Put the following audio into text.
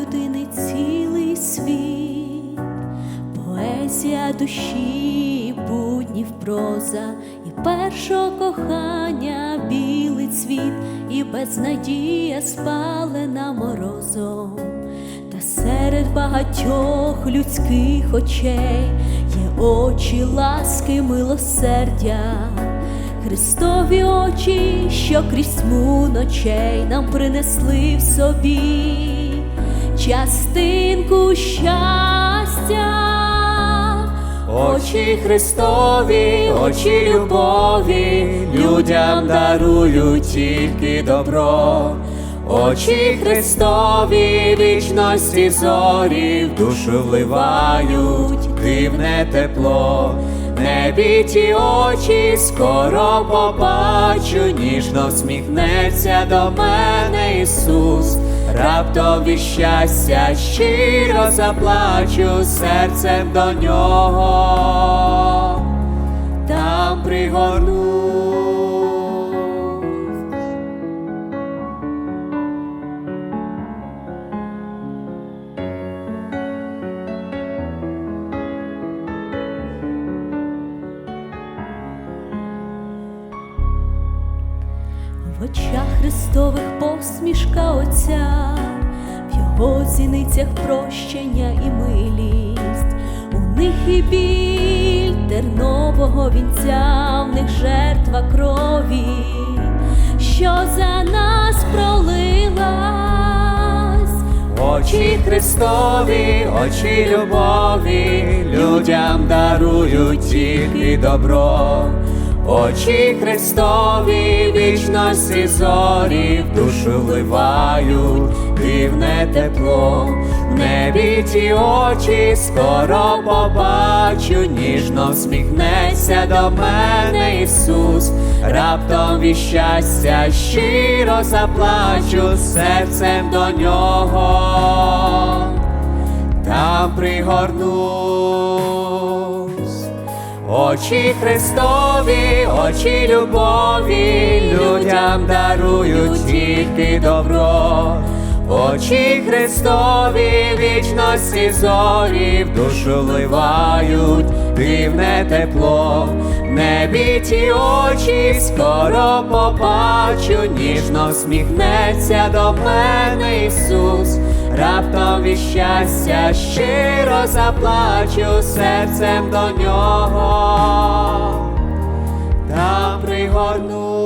людини цілий світ, поезія душі, буднів проза, і першого кохання білий цвіт, і безнадія спалена морозом, та серед багатьох людських очей є очі, ласки, милосердя. Христові очі, що крізь тьму ночей нам принесли в собі частинку щастя. Очі Христові, очі любові, людям дарують тільки добро. Очі Христові, вічності зорі, в душу вливають дивне тепло. Небі ті очі скоро побачу, ніжно всміхнеться до мене Ісус. Раптом від щастя щиро заплачу серцем до нього, там пригорну. Очах Христових посмішка Отця, в його зіницях прощення і милість, у них і біль тернового вінця, в них жертва крові, що за нас пролилась. Очі Христові, очі любові, людям дарують тільки добро. Очі Христові, вічності зорі, в душу вливають дивне тепло. В небі ті очі скоро побачу, ніжно всміхнеться до мене Ісус. Раптом від щастя щиро заплачу серцем до нього, там пригорнусь. Очі Христові, очі любові, людям дарують тільки добро. Очі Христові, вічності зорі, в душу вливають дивне тепло. Небі ті очі скоро побачу, ніжно всміхнеться до мене Ісус. Раптом від щастя щиро заплачу серцем до нього, там пригорну.